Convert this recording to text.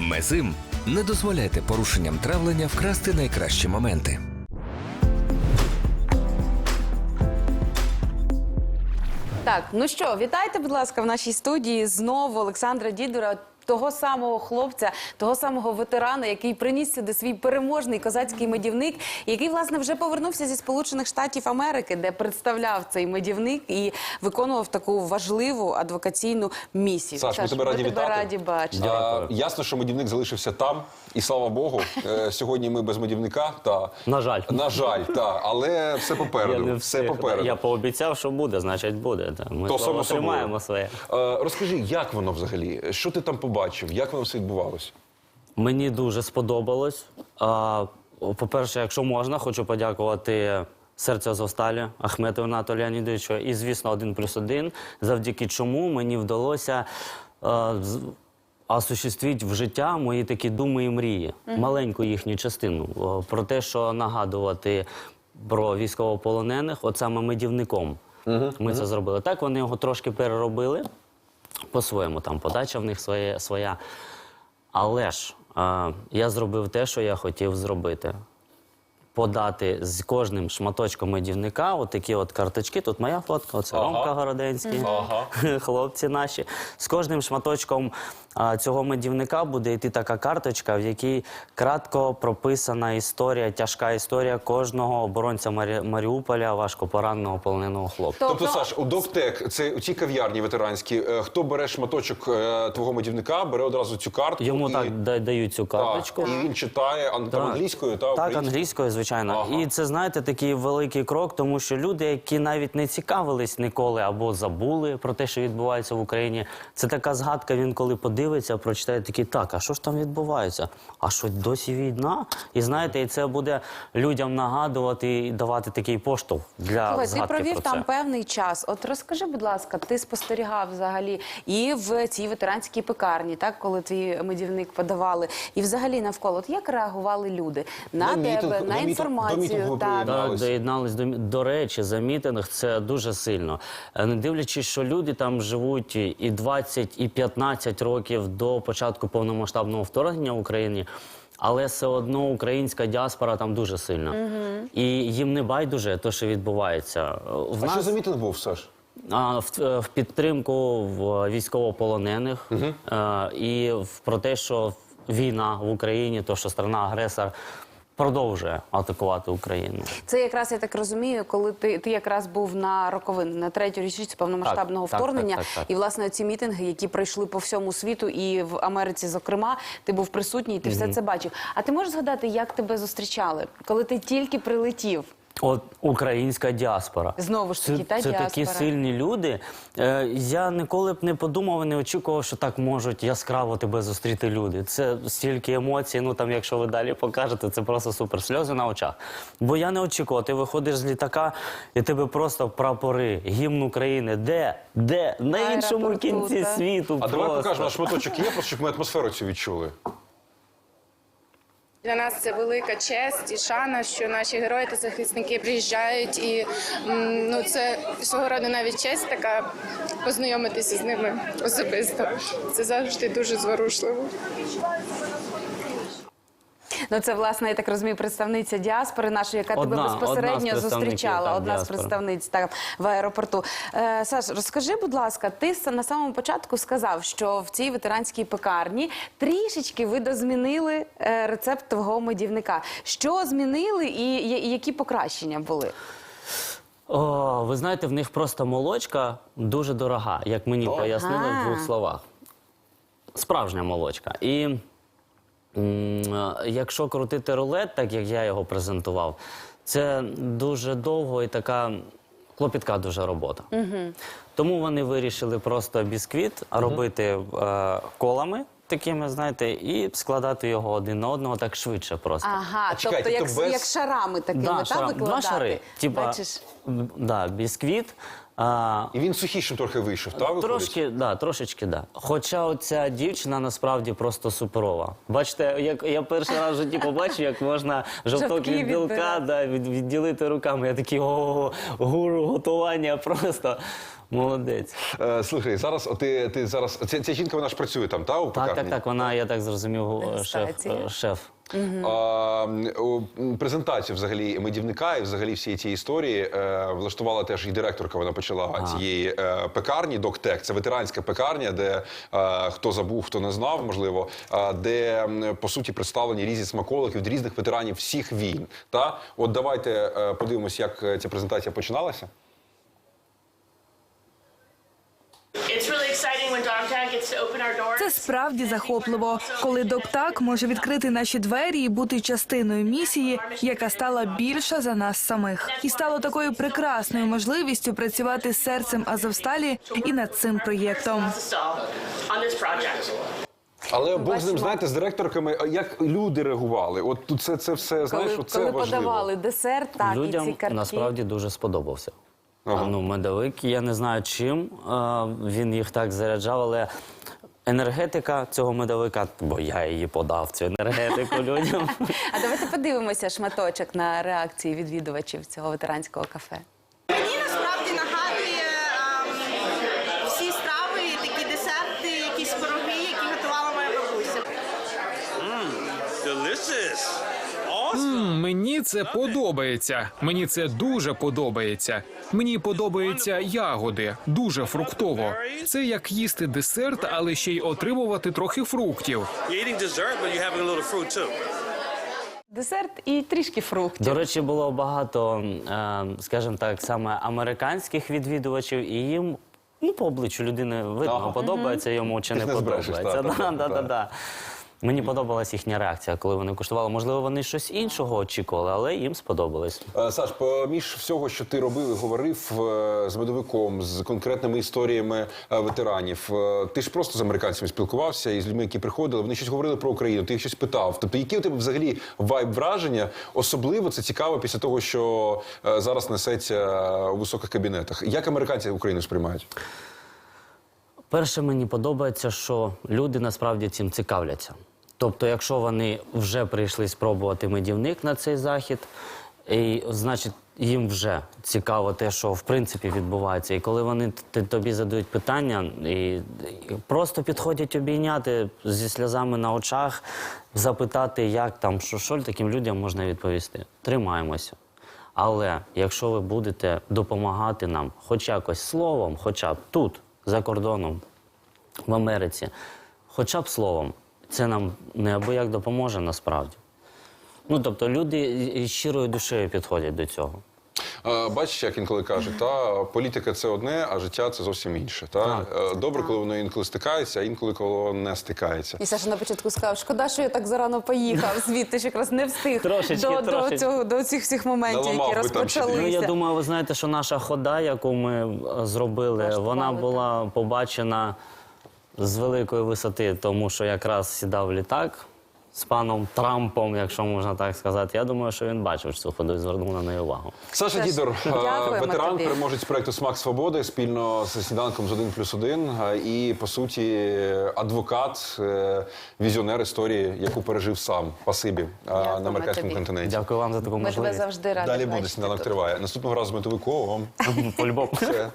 Мезим не дозволяйте порушенням травлення вкрасти найкращі моменти. Так, ну що, вітайте, будь ласка, в нашій студії знову Олександра Дідура. Того самого хлопця, того самого ветерана, який приніс сюди свій переможний козацький медівник, який власне вже повернувся зі Сполучених Штатів Америки, де представляв цей медівник і виконував таку важливу адвокаційну місію. Саш, ми тебе раді ми вітати. тебе раді бачити. А, ясно, що медівник залишився там, і слава Богу. Е, сьогодні ми без медівника. Та На жаль. на жаль, та але все попереду. все попереду. Я пообіцяв, що буде, значить буде. Та. Ми То само тримаємо своє. Е, розкажи, як воно взагалі? Що ти там побачив? Як воно все відбувалося? Мені дуже сподобалось. А, По-перше, якщо можна, хочу подякувати серцю Азовсталі Ахметову Нату Леонідовичу і, звісно, один плюс один, завдяки чому мені вдалося а, осуществити в життя мої такі думи і мрії, маленьку їхню частину. Про те, що нагадувати про військовополонених, от саме медівником. Ми це зробили. Так, вони його трошки переробили по-своєму, там подача в них своє, своя. Але ж е, я зробив те, що я хотів зробити. Подати з кожним шматочком медівника отакі от карточки. Тут моя фотка, оце Ага. Ромка Городенський, Ага. хлопці наші. З кожним шматочком а, цього медівника буде йти така карточка, в якій кратко прописана історія, тяжка історія кожного оборонця Марі... Маріуполя, важко пораненого полоненого хлопця. Тобто, Саш, у Доктек, це у цій кав'ярні ветеранській, е, хто бере шматочок е, твого медівника, бере одразу цю картку. Йому і, так дають цю Так, карточку. і він читає ан- англійською та Так, українською. англійською, звичайно. Ага. І це, знаєте, такий великий крок, тому що люди, які навіть не цікавились ніколи або забули про те, що відбувається в Україні, це така згадка. Він коли подивиться, прочитає такий, так, а що ж там відбувається? А що досі війна? І знаєте, і це буде людям нагадувати і давати такий поштовх для Слухай, ти провів про там певний час. От розкажи, будь ласка, ти спостерігав взагалі і в цій ветеранській пекарні, так коли твій медівник подавали, і взагалі навколо. От як реагували люди на, На тебе, мітинг- на на інформацію? так. Так, доєднались до мі- до речі, за мітинг це дуже сильно. Е, Не дивлячись, що люди там живуть і- і 20, і 15 років до початку повномасштабного вторгнення в Україні. Але все одно українська діаспора там дуже сильна. І їм не байдуже те, що відбувається. Е, В А нас що за мітинг був, Саш? а, в, е, в підтримку в військовополонених е, і в, про те, що війна в Україні, то що страна-агресор продовжує атакувати Україну. Це якраз я так розумію, коли ти, ти якраз був на роковин на третю річницю повномасштабного Так, так, вторгнення, так, так, так. і власне ці мітинги, які пройшли по всьому світу, і в Америці, зокрема, ти був присутній, ти все це бачив. А ти можеш згадати, як тебе зустрічали, коли ти тільки прилетів? От українська діаспора. Знову ж таки, це, та це такі сильні люди. Е, я ніколи б не подумав і не очікував, що так можуть яскраво тебе зустріти люди. Це стільки емоцій. Ну там, якщо ви далі покажете, це просто супер. Сльози на очах. Бо я не очікував. Ти виходиш з літака, і тебе просто прапори, гімн України. Де? Де? На іншому Аеропорту, кінці та. світу. А давай покажемо, наш шматочок є, просто щоб ми атмосферу цю відчули. Для нас це велика честь і шана, що наші герої та захисники приїжджають, і ну це свого роду навіть честь така познайомитися з ними особисто. Це завжди дуже зворушливо. Ну, це власне, я так розумію, представниця діаспори нашої, яка Одна- тебе безпосередньо зустрічала. так, одна з представниць так, в аеропорту. Е, Саш, розкажи, будь ласка, ти на самому початку сказав, що в цій ветеранській пекарні трішечки ви дозмінили е, рецепт твого медівника. Що змінили і, які покращення були? О, ви знаєте, в них просто молочка дуже дорога, як мені пояснили в двох словах. Справжня молочка. І якщо крутити рулет, так як я його презентував, це дуже довго і така клопітка дуже робота. Тому вони вирішили просто бісквіт робити е, колами. Такими, знаєте, і складати його один на одного так швидше просто. Ага, А чекай, тобто як, тобто без- як шарами такими, та, шарам. викладати? Два шари. Типа, Бачиш? да, бісквіт, А, І він сухішим трохи вийшов, так? виходить? Трошки, да, трошечки, да. Хоча оця дівчина насправді просто суперова. Бачите, як я перший раз в житті побачив, як можна жовток Жовтки від білка відбирати. да, від, відділити руками. Я такий о, гуру готування просто молодець. Е, слухай, зараз от ти, ти зараз. Ця, ця жінка вона ж працює там, та у Так, так, пекарні? так. Вона, я так зрозумів, шеф. Дегустація. шеф. А, м, презентацію взагалі медівника і взагалі всієї цієї історії е, влаштувала теж і директорка. Вона почала цієї е, пекарні Доктек. Це ветеранська пекарня, де е, хто забув, хто не знав, можливо, е, де по суті представлені різні смаколики від різних ветеранів всіх війн. Та от давайте е, подивимось, як ця презентація починалася. Справді захопливо, коли доктак може відкрити наші двері і бути частиною місії, яка стала більша за нас самих, і стало такою прекрасною можливістю працювати з серцем Азовсталі і над цим проєктом. Але Бог з ним, знаєте, з директорками, як люди реагували. От тут це, це все, знаєш, Коли, оце коли важливо. подавали десерт, так, і ці картки. насправді дуже сподобався. Ага. Ну, медовик, я не знаю чим а, він їх так заряджав, але енергетика цього медовика, бо я її подав, цю енергетику людям. А давайте подивимося шматочок на реакції відвідувачів цього ветеранського кафе. Мені це подобається. Мені це дуже подобається. Мені подобаються ягоди, дуже фруктово. Це як їсти десерт, але ще й отримувати трохи фруктів. Десерт і трішки фруктів. До речі, було багато, е, скажімо так, саме американських відвідувачів, і їм ну, по обличчю людини видно, Ага. подобається йому чи не подобається. так, Да, так, да, так. да, да. Мені подобалась їхня реакція, коли вони куштували. Можливо, вони щось іншого очікували, але їм сподобалось. Е, Саш, поміж всього, що ти робив і говорив е, з медовиком, з конкретними історіями е, ветеранів, ти ж просто з американцями спілкувався і з людьми, які приходили, вони щось говорили про Україну, ти їх щось питав. Тобто, які у тебе взагалі вайб враження? Особливо це цікаво після того, що зараз несеться у високих кабінетах. Як американці Україну сприймають? Перше, мені подобається, що люди насправді цим цікавляться. Тобто, якщо вони вже прийшли спробувати медівник на цей захід, і, значить, їм вже цікаво те, що в принципі відбувається. І коли вони тобі задають питання, і, просто підходять обійняти зі сльозами на очах, запитати, як там, що, що таким людям можна відповісти. Тримаємося. Але якщо ви будете допомагати нам, хоч якось словом, хоча б тут, за кордоном, в Америці, хоча б словом, це нам неабияк допоможе насправді. Ну, тобто люди з щирою душею підходять до цього. Бачиш, як інколи кажуть, та політика це одне, а життя це зовсім інше. Та Е, добре, коли воно інколи стикається, а інколи коли воно не стикається. І Саша на початку сказав, шкода, що я так зарано поїхав звідти, що якраз не встиг Трошечки, до, до, цього, до цих всіх моментів, Наламав які розпочалися. Ну, я думаю, ви знаєте, що наша хода, яку ми е, зробили, Влаштували, вона так. була побачена з великої висоти, тому що якраз сідав літак з паном Трампом, якщо можна так сказати. Я думаю, що він бачив цю ходу і звернув на неї увагу. Саша Саш, Дідор, е, дякуємо ветеран, тобі. переможець проекту Смак Свободи спільно з сніданком з 1 плюс 1 і по суті адвокат, е, візіонер історії, яку пережив сам. Пасибі е, Дякуємо на американському тобі. континенті. Дякую вам за таку Ми тебе завжди раді Далі буде сніданок тут. триває. Наступного разу з метовиком. По-любому. Все.